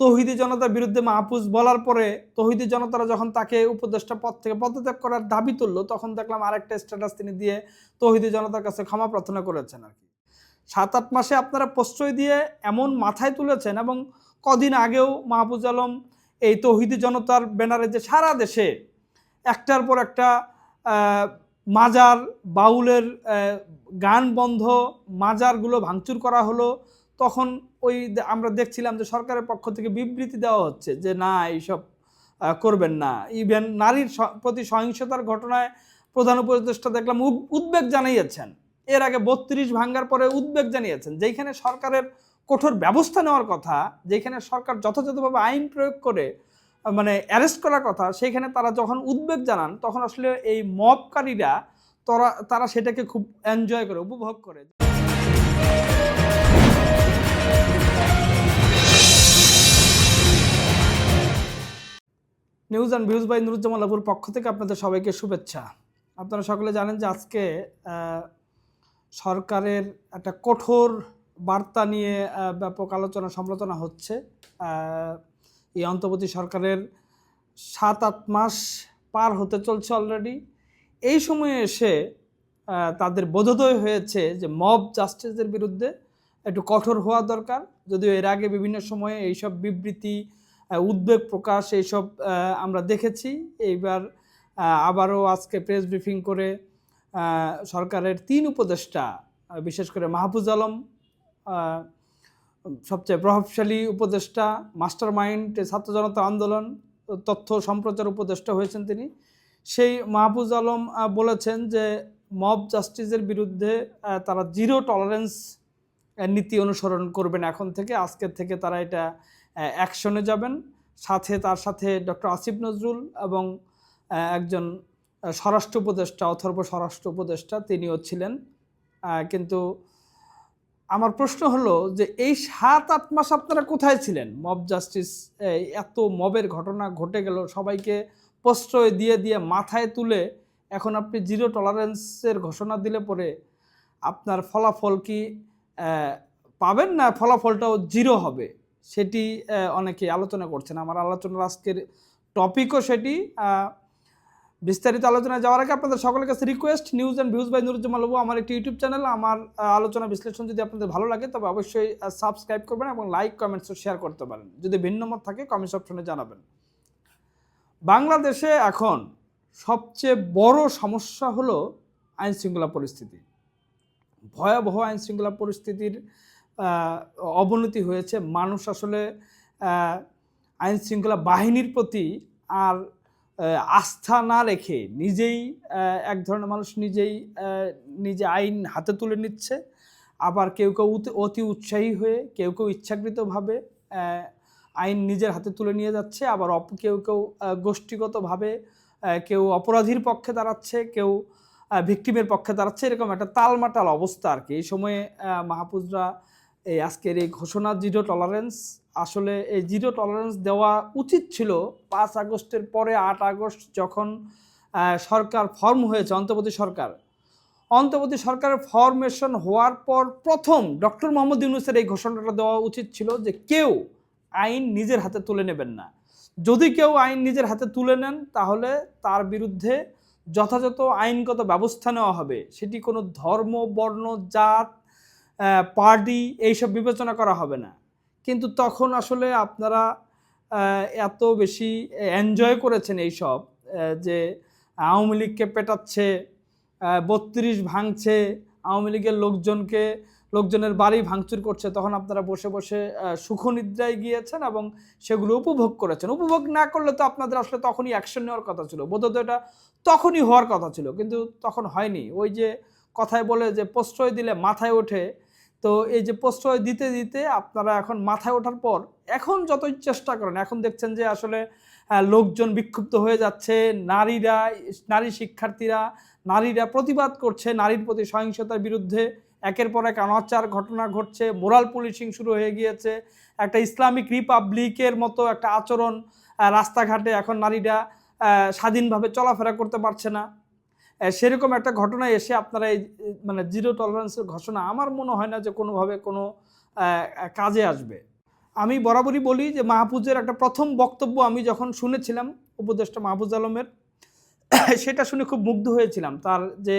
তহিদি জনতার বিরুদ্ধে মাহফুজ বলার পরে তহিদি জনতারা যখন তাকে উপদেষ্টা পদ থেকে পদত্যাগ করার দাবি তুললো, তখন দেখলাম আরেকটা স্ট্যাটাস তিনি দিয়ে তহিদি জনতার কাছে ক্ষমা প্রার্থনা করেছেন আর কি। সাত আট মাসে আপনারা প্রশ্রয় দিয়ে এমন মাথায় তুলেছেন এবং কদিন আগেও মাহফুজ আলম এই তহিদি জনতার ব্যানারে যে সারা দেশে একটার পর একটা মাজার, বাউলের গান বন্ধ, মাজারগুলো ভাঙচুর করা হলো তখন ওই আমরা দেখছিলাম যে সরকারের পক্ষ থেকে বিবৃতি দেওয়া হচ্ছে যে না, এইসব করবেন না। ইভেন নারীর প্রতি সহিংসতার ঘটনায় প্রধান উপদেষ্টা দেখলাম উদ- উদ্বেগ জানিয়েছেন। এর আগে বত্রিশ ভাঙ্গার পরে উদ্বেগ জানিয়েছেন যেখানে সরকারের কঠোর ব্যবস্থা নেওয়ার কথা যেখানে সরকার যথাযথভাবে আইন প্রয়োগ করে মানে অ্যারেস্ট করার কথা সেখানে তারা যখন উদ্বেগ জানান, তখন আসলে এই মবকারীরা তারা তারা সেটাকে খুব এনজয় করে, উপভোগ করে। News and views by Nuruzzaman লাবুর পক্ষ থেকে আপনাদের সবাইকে শুভেচ্ছা। আপনারা সকলে জানেন যে আজকে সরকারের একটা কঠোর বার্তা নিয়ে ব্যাপক আলোচনা সমালোচনা হচ্ছে। এই অন্তর্বর্তী সরকারের সাত আট মাস পার হতে চলছে অলরেডি এই সময়ে এসে তাদের বোধোদয় হয়েছে যে মব জাস্টিসের বিরুদ্ধে একটু কঠোর হওয়া দরকার। যদিও এর আগে বিভিন্ন সময়ে এইসব বিবৃতি উদ্বেগ প্রকাশ এইসব আমরা দেখেছি। এইবার আবারও আজকে প্রেস ব্রিফিং করে সরকারের তিন উপদেষ্টা বিশেষ করে মাহফুজ আলম সবচেয়ে প্রভাবশালী উপদেষ্টা মাস্টার মাইন্ড ছাত্র জনতা আন্দোলন, তথ্য সম্প্রচার উপদেষ্টা হয়েছেন তিনি। সেই মাহফুজ আলম বলেছেন যে, মব জাস্টিসের বিরুদ্ধে তারা জিরো টলারেন্স নীতি অনুসরণ করবেন এখন থেকে, আজকের থেকে তারা এটা অ্যাকশনে যাবেন। সাথে তার সাথে ডক্টর আসিফ নজরুল এবং একজন স্বরাষ্ট্র উপদেষ্টা, অথর্ব স্বরাষ্ট্র উপদেষ্টা, তিনিও ছিলেন। কিন্তু আমার প্রশ্ন হলো যে এই সাত, আট মাস আপনারা কোথায় ছিলেন? মব জাস্টিস এত মবের ঘটনা ঘটে গেল, সবাইকে প্রশ্রয় দিয়ে দিয়ে মাথায় তুলে এখন আপনি জিরো টলারেন্সের ঘোষণা দিলে পরে আপনার ফলাফল কি? পাবেন না, ফলাফলটাও জিরো হবে। সেটি অনেকে আলোচনা করছেন। আমার আলোচনার আজকের টপিকও সেটি। বিস্তারিত আলোচনায় যাওয়ার আগে আপনাদের সকলের কাছে request news and views by Nuruzzaman Labu আমার একটি ইউটিউব চ্যানেল আমার আলোচনা বিশ্লেষণ যদি আপনাদের ভালো লাগে, তবে অবশ্যই সাবস্ক্রাইব করবেন এবং লাইক কমেন্টস শেয়ার করতে পারেন। যদি ভিন্ন মত থাকে কমেন্টস অপশনে জানাবেন। বাংলাদেশে এখন সবচেয়ে বড় সমস্যা হলো আইন শৃঙ্খলা পরিস্থিতি। ভয়াবহ আইন শৃঙ্খলা পরিস্থিতির অবনতি হয়েছে। মানুষ আসলে আহ, আইন শৃঙ্খলা বাহিনীর প্রতি আর আস্থা না রেখে নিজেই এক ধরনের মানুষ নিজেই নিজে আইন হাতে তুলে নিচ্ছে। আবার কেউ কেউ অতি উৎসাহী হয়ে কেউ কেউ ইচ্ছাকৃতভাবে আইন নিজের হাতে তুলে নিয়ে যাচ্ছে। আবার অপ কেউ কেউ গোষ্ঠীগতভাবে কেউ অপরাধীর পক্ষে দাঁড়াচ্ছে। কেউ ভিকটিমের পক্ষে দাঁড়াচ্ছে। এরকম একটা তালমাটাল অবস্থা আর কি। এই সময়ে মাহফুজরা এই আজকের এই ঘোষণা জিরো টলারেন্স। আসলে এই জিরো টলারেন্স দেওয়া উচিত ছিল পাঁচ আগস্টের পরে, আট আগস্ট যখন সরকার ফর্ম হয়েছে, অন্তর্বর্তী সরকার। অন্তর্বর্তী সরকারের ফরমেশন হওয়ার পর প্রথম ডক্টর মোহাম্মদ ইউনুসের এই ঘোষণাটা দেওয়া উচিত ছিল যে কেউ আইন নিজের হাতে তুলে নেবেন না। যদি কেউ আইন নিজের হাতে তুলে নেন, তাহলে তার বিরুদ্ধে যথাযথ আইনগত ব্যবস্থা নেওয়া হবে, সেটি কোনো ধর্ম, বর্ণ, জাত পার্টি এইসব বিবেচনা করা হবে না। কিন্তু তখন আসলে আপনারা এত বেশি এনজয় করেছেন এইসব যে আওয়ামী লীগকে পেটাচ্ছে বত্রিশ ভাঙছে, আওয়ামী লীগের লোকজনকে লোকজনের বাড়ি ভাঙচুর করছে, তখন আপনারা বসে বসে সুখনিদ্রায় গিয়েছেন এবং সেগুলো উপভোগ করেছেন। উপভোগ না করলে তো আপনাদের আসলে তখনই অ্যাকশন নেওয়ার কথা ছিল। বোধহয় এটা তখনই হওয়ার কথা ছিল, কিন্তু তখন হয়নি। ওই যে কথায় বলে যে প্রশ্রয় দিলে মাথায় ওঠে, তো এই যে প্রশ্রয় দিতে দিতে আপনারা এখন মাথায় ওঠার পর, এখন যতই চেষ্টা করেন, এখন দেখছেন যে আসলে লোকজন বিক্ষুব্ধ হয়ে যাচ্ছে, নারীরা, নারী শিক্ষার্থীরা, নারীরা প্রতিবাদ করছে, নারীর প্রতি সহিংসতার বিরুদ্ধে একের পর এক অনাচার ঘটনা ঘটছে, মোরাল পুলিশিং শুরু হয়ে গিয়েছে, একটা ইসলামিক রিপাবলিকের মতো একটা আচরণ রাস্তাঘাটে এখন নারীরা স্বাধীনভাবে চলাফেরা করতে পারছে না। সেরকম একটা ঘটনা এসে আপনারা এই মানে জিরো টলারেন্সের ঘোষণা আমার মনে হয় না যে কোনোভাবে কোনো কাজে আসবে। আমি বরাবরই বলি যে মাহফুজের একটা প্রথম বক্তব্য আমি যখন শুনেছিলাম উপদেষ্টা মাহফুজ আলমের, সেটা শুনে খুব মুগ্ধ হয়েছিলাম। তার যে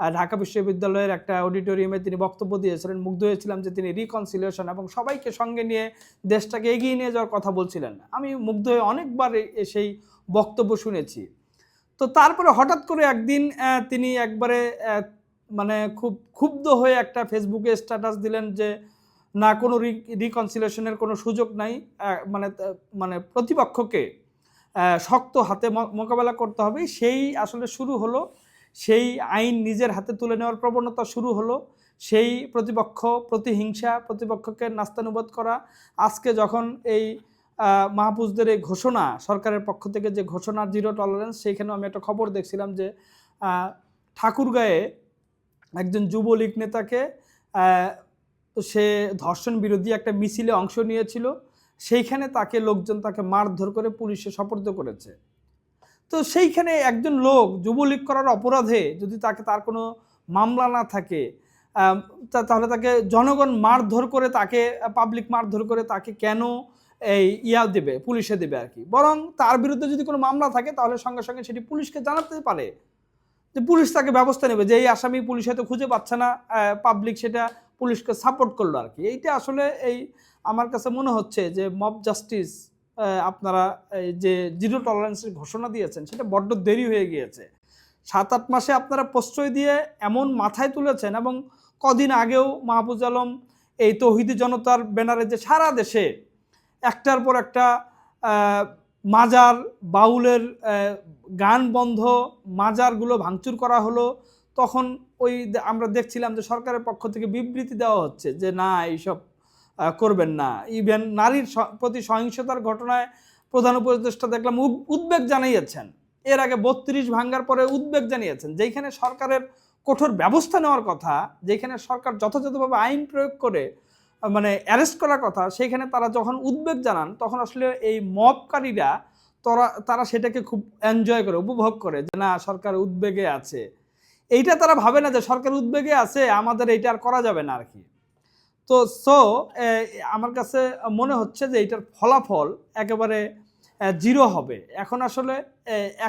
ঢাকা বিশ্ববিদ্যালয়ের একটা অডিটোরিয়ামে তিনি বক্তব্য দিয়েছিলেন, মুগ্ধ হয়েছিলাম যে তিনি রিকনসিলিয়েশন এবং সবাইকে সঙ্গে নিয়ে দেশটাকে এগিয়ে নিয়ে যাওয়ার কথা বলছিলেন। আমি মুগ্ধ হয়ে অনেকবার সেই বক্তব্য শুনেছি। তো তারপরে হঠাৎ করে একদিন তিনি একবারে মানে খুব ক্ষুব্ধ হয়ে একটা ফেসবুকে স্ট্যাটাস দিলেন যে না, কোনো রিকনসিলেশনের কোনো সুযোগ নাই মানে মানে প্রতিপক্ষকে শক্ত হাতে মোকাবেলা করতে হবে। সেই আসলে শুরু হলো সেই আইন নিজের হাতে তুলে নেওয়ার প্রবণতা শুরু হলো। সেই প্রতিপক্ষ প্রতিহিংসা, প্রতিপক্ষকে নাস্তানুবাদ করা। আজকে যখন এই মাহফুজদের এই ঘোষণা, সরকারের পক্ষ থেকে যে ঘোষণা জিরো টলারেন্স সেইখানেও আমি একটা খবর দেখছিলাম যে ঠাকুরগাঁয়ে একজন যুবলীগ নেতাকে সে ধর্ষণ বিরোধী একটা মিছিলে অংশ নিয়েছিল। সেইখানে তাকে লোকজন তাকে মারধর করে পুলিশে সপর্দ করেছে। তো সেইখানে একজন লোক যুবলীগ করার অপরাধে যদি তাকে তার কোনো মামলা না থাকে তাহলে তাকে জনগণ মারধর করে তাকে পাবলিক মারধর করে তাকে কেন এই ইয়া দেবে, পুলিশে দেবে আর কি? বরং তার বিরুদ্ধে যদি কোনো মামলা থাকে, তাহলে সঙ্গে সঙ্গে সেটি পুলিশকে জানাতে পারে। যে পুলিশ তাকে ব্যবস্থা নেবে যে এই আসামি পুলিশ হয়তো খুঁজে পাচ্ছে না পাবলিক সেটা পুলিশকে সাপোর্ট করল আর কি। এইটা আসলে এই আমার কাছে মনে হচ্ছে যে মব জাস্টিস আপনারা যে জিরো টলারেন্সের ঘোষণা দিয়েছেন, সেটা বড্ড দেরি হয়ে গিয়েছে। সাত আট মাসে আপনারা প্রশ্রয় দিয়ে এমন মাথায় তুলেছেন এবং কদিন আগেও মাহবুজ আলম এই তৌহিদি জনতার ব্যানারে যে সারা দেশে একটার পর একটা মাজার বাউলের গান বন্ধ, মাজারগুলো ভাঙচুর করা হলো, তখন ওই আমরা দেখছিলাম যে সরকারের পক্ষ থেকে বিবৃতি দেওয়া হচ্ছে যে না, এইসব করবেন না। ইভেন নারীর প্রতি সহিংসতার ঘটনায় প্রধান উপদেষ্টা দেখলাম উদ- উদ্বেগ জানিয়েছেন। এর আগে বত্রিশ ভাঙ্গার পরে উদ্বেগ জানিয়েছেন যেখানে সরকারের কঠোর ব্যবস্থা নেওয়ার কথা যেখানে সরকার যথাযথভাবে আইন প্রয়োগ করে মানে অ্যারেস্ট করার কথা সেখানে তারা যখন উদ্বেগ জানান, তখন আসলে এই মবকারীরা তারা তারা সেটাকে খুব এনজয় করে, উপভোগ করে যে না, সরকার উদ্বেগে আছে। এইটা তারা ভাবে না যে সরকার উদ্বেগে আছে, আমাদের এইটা আর করা যাবে না আর কি। তো সো আমার কাছে মনে হচ্ছে যে এইটার ফলাফল একেবারে জিরো হবে। এখন আসলে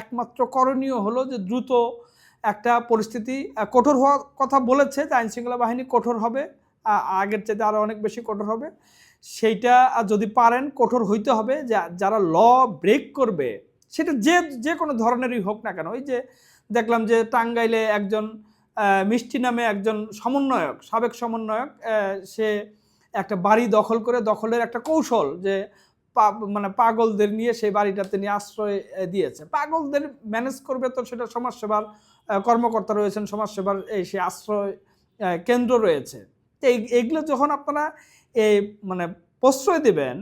একমাত্র করণীয় হলো যে দ্রুত একটা পরিস্থিতি কঠোর হওয়ার কথা বলেছে যে আইনশৃঙ্খলা বাহিনী কঠোর হবে আগের চাইতে আরও অনেক বেশি কঠোর হবে। সেইটা যদি পারেন, কঠোর হইতে হবে। যা- যারা ল ব্রেক করবে, সেটা যে যে কোনো ধরনেরই হোক না কেন, ওই যে দেখলাম যে টাঙ্গাইলে একজন মিষ্টি নামে একজন সমন্বয়ক, সাবেক সমন্বয়ক সে একটা বাড়ি দখল করে, দখলের একটা কৌশল যে মানে পাগলদের নিয়ে সেই বাড়িটা তিনি আশ্রয় দিয়েছে। পাগলদের ম্যানেজ করবে তো সেটা সমাজসেবার কর্মকর্তা রয়েছেন, সমাজসেবার এই সে আশ্রয় কেন্দ্র রয়েছে। তো এই এগুলো যখন আপনারা এই মানে প্রশ্রয় দেবেন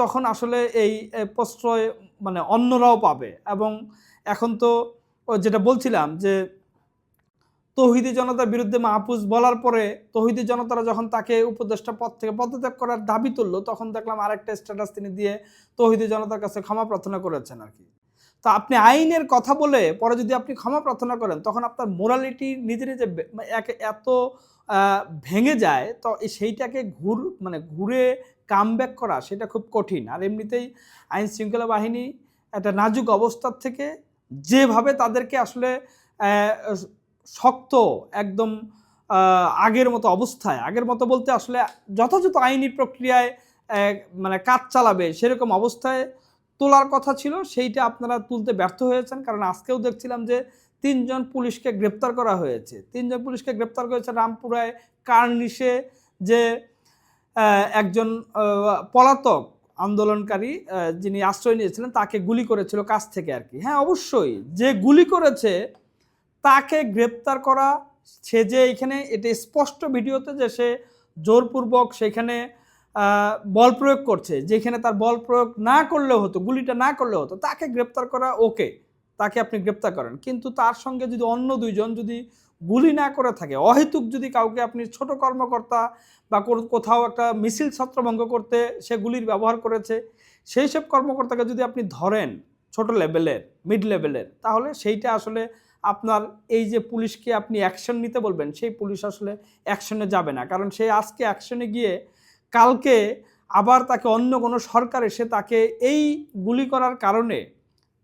তখন আসলে এই প্রশ্রয় মানে অন্যরাও পাবে। এবং এখন তো যেটা বলছিলাম যে তৌহিদি জনতার বিরুদ্ধে মাহফুজ বলার পরে তৌহিদি জনতারা যখন তাকে উপদেষ্টা পদ থেকে পদত্যাগ করার দাবি তুললো, তখন দেখলাম আরেকটা স্ট্যাটাস তিনি দিয়ে তৌহিদি জনতার কাছে ক্ষমা প্রার্থনা করেছেন আর কি। তো আপনি আইনের কথা বলে পরে যদি আপনি ক্ষমা প্রার্থনা করেন, তখন আপনার মোরালিটি নিজে নিজে মানে এক- এত ভেঙে যায়, তো সেইটাকে ঘুর মানে ঘুরে কামব্যাক করা সেটা খুব কঠিন। আর এমনিতেই আইন শৃঙ্খলা বাহিনী একটা নাজুক অবস্থার থেকে যেভাবে তাদেরকে আসলে শক্ত, একদম আগের মতো অবস্থায়। আগের মতো বলতে আসলে যথাযথ আইনি প্রক্রিয়ায় মানে কাজ চালাবে সেরকম অবস্থায় তোলার কথা ছিল, সেইটা আপনারা তুলতে ব্যর্থ হয়েছেন। কারণ আজকেও দেখছিলাম যে তিনজন পুলিশকে গ্রেপ্তার করা হয়েছে। তিনজন পুলিশকে গ্রেপ্তার করেছে রামপুরায় কার্নিশে যে একজন পলাতক আন্দোলনকারী যিনি আশ্রয় নিয়েছিলেন, তাকে গুলি করেছিল কাছ থেকে আর কি। হ্যাঁ অবশ্যই যে গুলি করেছে তাকে গ্রেপ্তার করা, সে যে এখানে, এটা স্পষ্ট ভিডিওতে যে সে জোরপূর্বক সেখানে বল প্রয়োগ করছে যেখানে তার বল প্রয়োগ না করলেও হতো, গুলিটা না করলে হতো, তাকে গ্রেপ্তার করা ওকে, তাকে আপনি গ্রেপ্তার করেন। কিন্তু তার সঙ্গে যদি অন্য দুইজন যদি গুলি না করে থাকে, অহেতুক যদি কাউকে আপনি ছোট কর্মকর্তা বা কোথাও একটা মিছিল ছত্রভঙ্গ করতে সে গুলির ব্যবহার করেছে, সেই সব কর্মকর্তাকে যদি আপনি ধরেন ছোট লেভেলের মিড লেভেলের তাহলে সেইটা আসলে আপনার এই যে পুলিশকে আপনি অ্যাকশন নিতে বলবেন, সেই পুলিশ আসলে অ্যাকশনে যাবে না। কারণ সে আজকে অ্যাকশনে গিয়ে কালকে আবার তাকে অন্য কোনো সরকার এসে তাকে এই গুলি করার কারণে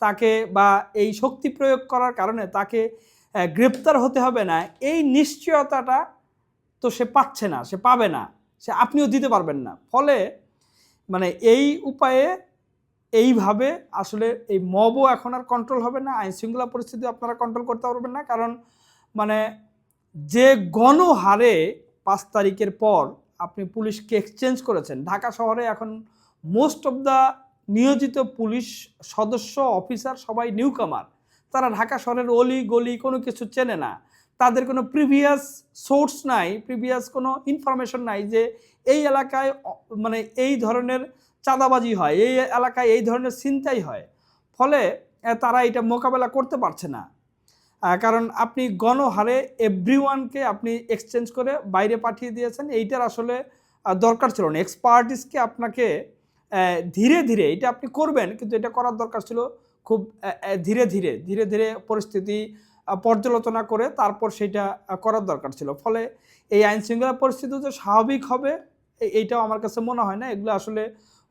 তাকে বা এই শক্তি প্রয়োগ করার কারণে তাকে গ্রেপ্তার হতে হবে না। এই নিশ্চয়তাটা তো সে পাচ্ছে না, সে পাবে না, সে আপনিও দিতে পারবেন না। ফলে মানে এই উপায়ে এইভাবে আসলে এই মবও এখন আর কন্ট্রোল হবে না, আইন শৃঙ্খলা পরিস্থিতি আপনারা কন্ট্রোল করতে পারবেন না। কারণ মানে যে গণহারে পাঁচ তারিখের পর আপনি পুলিশকে এক্সচেঞ্জ করেছেন, ঢাকা শহরে এখন মোস্ট অফ দ্য নিয়োজিত পুলিশ সদস্য অফিসার সবাই নিউ কামার তারা ঢাকা শহরের অলি গলি কোনো কিছু চেনে না। তাদের কোনো প্রিভিয়াস সোর্স নাই প্রিভিয়াস কোনো ইনফরমেশন নাই যে এই এলাকায় মানে এই ধরনের চাঁদাবাজি হয়, এই এলাকায় এই ধরনের চিন্তাই হয়। ফলে তারা এটা মোকাবেলা করতে পারছে না। কারণ আপনি গণহারে এভরিওয়ানকে আপনি এক্সচেঞ্জ করে বাইরে পাঠিয়ে দিয়েছেন, এইটার আসলে দরকার ছিল না। এক্সপার্টিসকে আপনাকে ধীরে ধীরে এটা আপনি করবেন, কিন্তু এটা করার দরকার ছিল খুব ধীরে ধীরে ধীরে ধীরে পরিস্থিতি পর্যালোচনা করে তারপর সেটা করার দরকার ছিল। ফলে এই আইন শৃঙ্খলা পরিস্থিতি যে স্বাভাবিক হবে এইটাও আমার কাছে মনে হয় না। এগুলো আসলে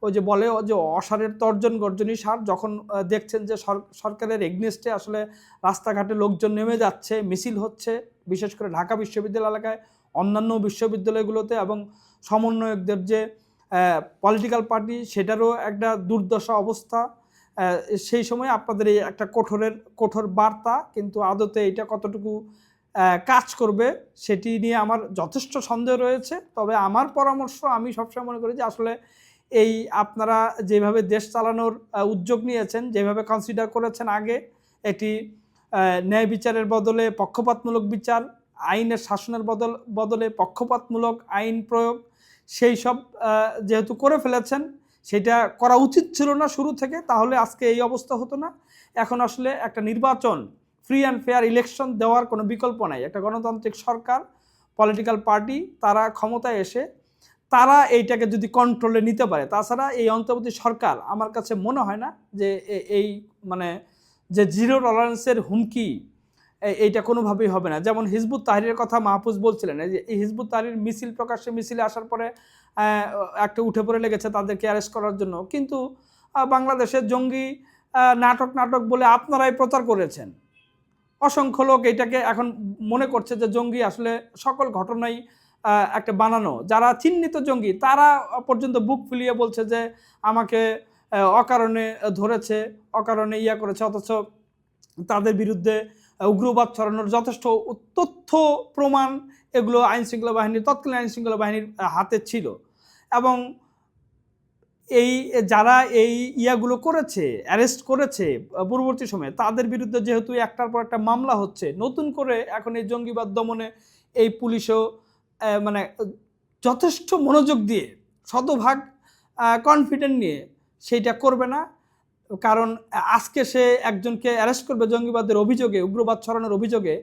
ওই যে বলে যে অসারের তর্জন গর্জনী সার, যখন দেখছেন যে সরকারের এগনেস্টে আসলে রাস্তাঘাটে লোকজন নেমে যাচ্ছে, মিছিল হচ্ছে, বিশেষ করে ঢাকা বিশ্ববিদ্যালয় এলাকায়, অন্যান্য বিশ্ববিদ্যালয়গুলোতে এবং সমন্বয়কদের যে পলিটিক্যাল পার্টি সেটারও একটা দুর্দশা অবস্থা। সেই সময় আপনাদের এই একটা কঠোরের, কঠোর বার্তা, কিন্তু আদতে এটা কতটুকু কাজ করবে, সেটি নিয়ে আমার যথেষ্ট সন্দেহ রয়েছে। তবে আমার পরামর্শ আমি সবসময় মনে করি যে আসলে এই আপনারা যেভাবে দেশ চালানোর উদ্যোগ নিয়েছেন, যেভাবে কনসিডার করেছেন আগে, এটি ন্যায় বিচারের বদলে পক্ষপাতমূলক বিচার, আইনের শাসনের বদল, বদলে পক্ষপাতমূলক আইন প্রয়োগ, সেই সব যেহেতু করে ফেলেছেন, সেটা করা উচিত ছিল না শুরু থেকে, তাহলে আজকে এই অবস্থা হতো না। এখন আসলে একটা নির্বাচন ফ্রি অ্যান্ড ফেয়ার ইলেকশন দেওয়ার কোনো বিকল্প নাই। একটা গণতান্ত্রিক সরকার পলিটিক্যাল পার্টি তারা ক্ষমতায় এসে তারা এইটাকে যদি কন্ট্রোলে নিতে পারে, তাছাড়া এই অন্তর্বর্তী সরকার আমার কাছে মনে হয় না যে এই মানে যে জিরো টলারেন্সের হুমকি এইটা কোনোভাবেই হবে না। যেমন হিজবুত তাহরিরের কথা মাহফুজ বলছিলেন, এই যে এই হিজবুত তাহরির মিছিল প্রকাশ্যে মিছিলে আসার পরে একটা উঠে পড়ে লেগেছে তাদেরকে অ্যারেস্ট করার জন্য। কিন্তু বাংলাদেশের জঙ্গি নাটক নাটক বলে আপনারাই প্রচার করেছেন। অসংখ্য লোক এটাকে এখন মনে করছে যে জঙ্গি আসলে সকল ঘটনাই একটা বানানো। যারা চিহ্নিত জঙ্গি, তারা পর্যন্ত বুক ফুলিয়ে বলছে যে আমাকে অকারণে ধরেছে, অকারণে ইয়া করেছে, অথচ তাদের বিরুদ্ধে উগ্রবাদ ছড়ানোর যথেষ্ট তথ্য, প্রমাণ এগুলো আইন শৃঙ্খলা বাহিনীর, তৎকালীন আইন শৃঙ্খলা বাহিনীর হাতে ছিল। এবং এই, যারা এই ইয়াগুলো করেছে, অ্যারেস্ট করেছে পূর্ববর্তী সময়ে, তাদের বিরুদ্ধে যেহেতু একটার পর একটা মামলা হচ্ছে, নতুন করে এখন এই জঙ্গিবাদ দমনে এই পুলিশও মানে যথেষ্ট মনোযোগ দিয়ে, শতভাগ কনফিডেন্ট নিয়ে সেইটা করবে না। কারণ, আজকে সে একজনকে অ্যারেস্ট করবে জঙ্গিবাদের অভিযোগে, উগ্রবাদ ছড়ানোর অভিযোগে।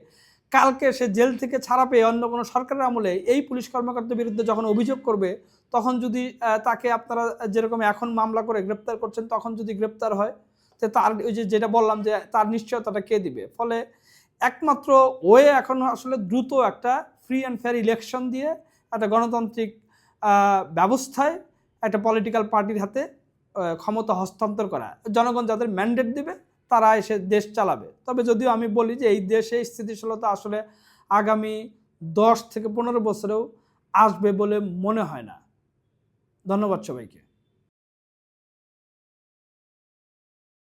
কালকে সে জেল থেকে ছাড়া পেয়ে অন্য কোনো সরকারের আমলে এই পুলিশ কর্মকর্তার বিরুদ্ধে যখন অভিযোগ করবে, তখন যদি তাকে আপনারা যেরকম এখন মামলা করে গ্রেপ্তার করছেন, তখন যদি গ্রেপ্তার হয় তার, ওই যে যেটা বললাম যে, তার নিশ্চয়তাটা কে দিবে? ফলে একমাত্র ওয়ে এখন আসলে দ্রুত একটা ফ্রি অ্যান্ড ফেয়ার ইলেকশন দিয়ে একটা গণতান্ত্রিক ব্যবস্থায় একটা পলিটিক্যাল পার্টির হাতে ক্ষমতা হস্তান্তর করা। জনগণ যাদের ম্যান্ডেট দিবে, তারা এসে দেশ চালাবে। তবে যদিও আমি বলি যে এই দেশে স্থিতিশীলতা আসলে আগামী দশ থেকে পনেরো বছরেও আসবে বলে মনে হয় না। ধন্যবাদ সবাইকে।